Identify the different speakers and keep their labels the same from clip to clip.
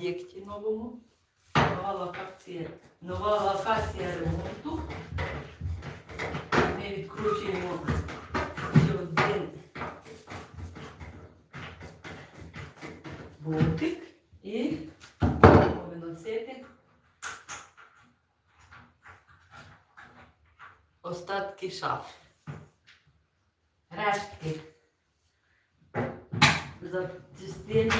Speaker 1: об'єкті новому. Нова локація, нова локація ремонту. Ми відкручуємо ще один болтик і будемо виносити остатки шафи. Рештки запчастини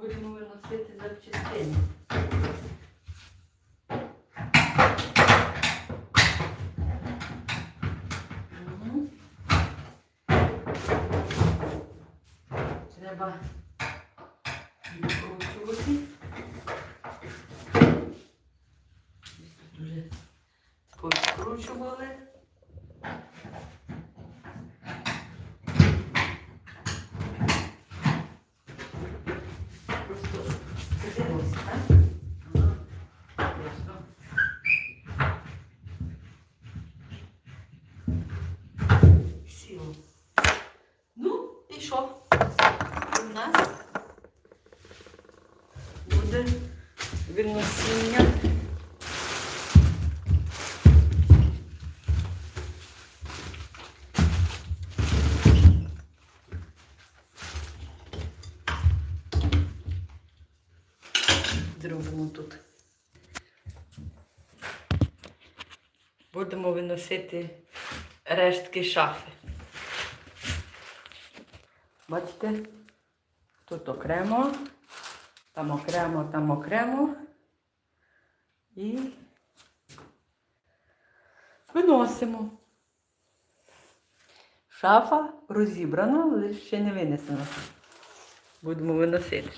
Speaker 1: будемо виносити запчастини. Треба відкручувати. Вже повідкручували. Скатилося, так? Сіло. Ну, і? У нас буде виносіння. Зробимо тут. Будемо виносити рештки шафи. Бачите? Тут окремо, там окремо, там окремо. І виносимо. Шафа розібрана, але ще не винесена. Будемо виносити.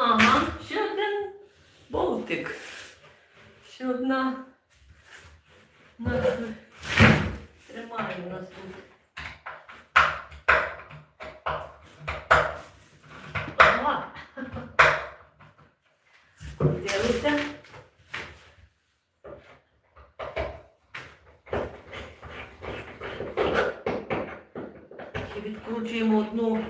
Speaker 1: Ага, ще один болтик. Ще одна. Нас тримає нас тут. Ага. Дивіться. Ще відкручуємо одну.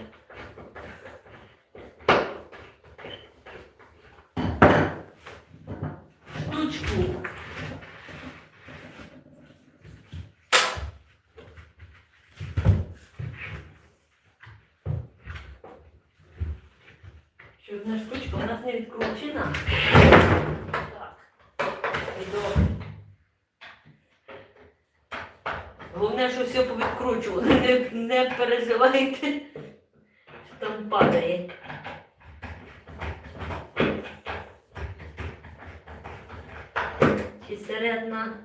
Speaker 1: штучку. Ще штучка у нас не відкручена. Так. І добре. Головне, що все повідкручували. Не, не переживайте, що там падає. Чи середна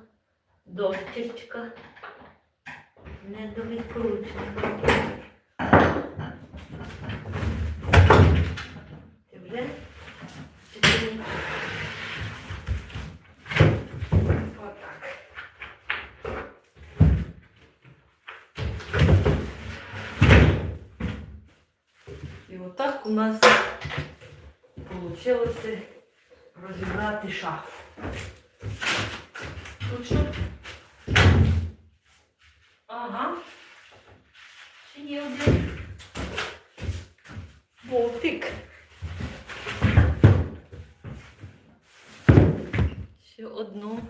Speaker 1: дощечка не довідкручена. Ти вже? Чи ти ні? Отак. І отак у нас вийшло розібрати шафу. Тут що? Ага. Ще є один болтик. Ще одну.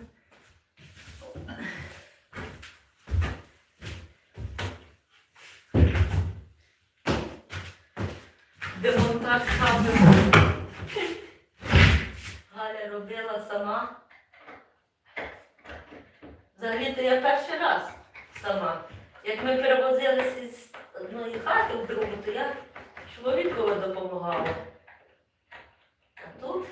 Speaker 1: Демонтаж саме. Галя робила сама. Взагалі-то я перший раз сама. Як ми перевозилися з одної хати в другу, то я чоловікові допомагала. А тут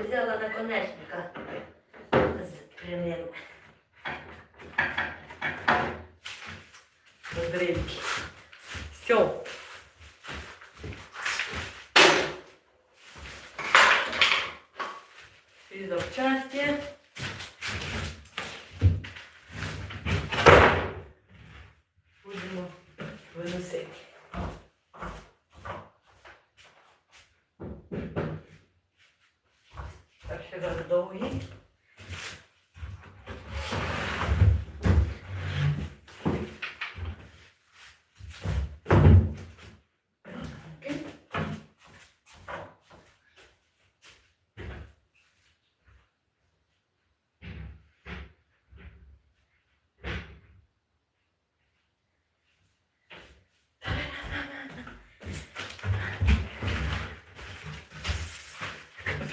Speaker 1: я взяла наконечника з прямим. Все. Довгі.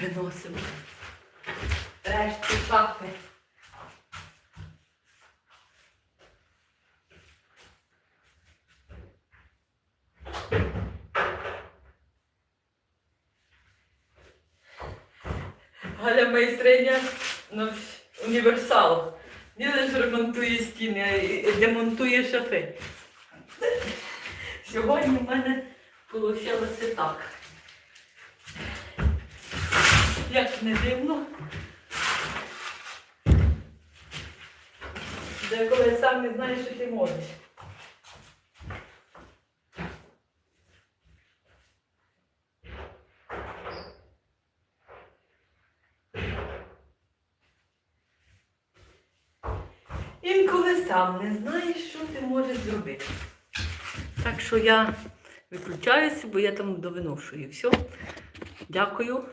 Speaker 1: Виносимо. Решті шафи. Галя майстриня ну, універсал. Не лише ремонтує стіни, а демонтує шафи. Сьогодні в мене вийшло так. Як не дивно. Деколи сам не знаєш, що ти можеш. Інколи сам не знаєш, що ти можеш зробити. Так що я виключаюся, бо я там довиношую. Все. Дякую.